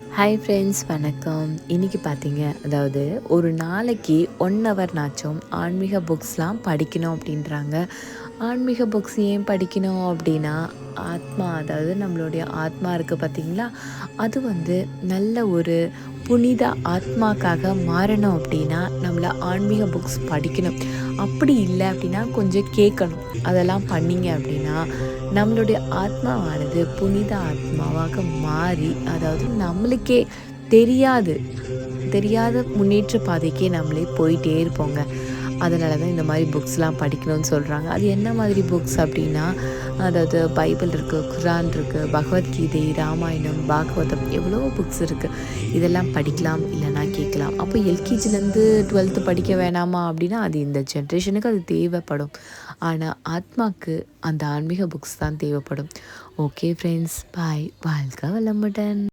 Hi friends வணக்கம். இன்றைக்கி பார்த்தீங்க அதாவது ஒரு நாளைக்கு ஒன் ஹவர் நாச்சும் ஆன்மீக புக்ஸ்லாம் படிக்கணும் அப்படின்றாங்க. ஆன்மீக புக்ஸ் ஏன் படிக்கணும் அப்படின்னா ஆத்மா அதாவது நம்மளுடைய ஆத்மா இருக்குது பார்த்தீங்களா அது வந்து நல்ல ஒரு புனித ஆத்மாக்காக மாறணும் அப்படின்னா நம்மளை ஆன்மீக புக்ஸ் படிக்கணும். அப்படி இல்லை அப்படின்னா கொஞ்சம் கேட்கணும். அதெல்லாம் பண்ணிங்க அப்படின்னா நம்மளுடைய ஆத்மாவானது புனித ஆத்மாவாக மாறி அதாவது நம்மளுக்கே தெரியாது தெரியாத முன்னேற்ற பாதைக்கே நம்மளே போயிட்டே இருப்போங்க. அதனால தான் இந்த மாதிரி புக்ஸ்லாம் படிக்கணும்னு சொல்கிறாங்க அது என்ன மாதிரி புக்ஸ் அப்படின்னா அதாவது பைபிள் இருக்குது குரான் இருக்குது பகவத்கீதை ராமாயணம் பாகவதம் எவ்வளோ புக்ஸ் இருக்குது இதெல்லாம் படிக்கலாம் இல்லைனா கேட்கலாம். அப்போ எல்கேஜிலேருந்து டுவெல்த்து படிக்க வேணாமா அப்படின்னா அது இந்த ஜென்ரேஷனுக்கு அது தேவைப்படும். ஆனால் ஆத்மாக்கு அந்த ஆன்மீக புக்ஸ் தான் தேவைப்படும். ஓகே ஃப்ரெண்ட்ஸ் பாய் வாழ்க வளமுடன்.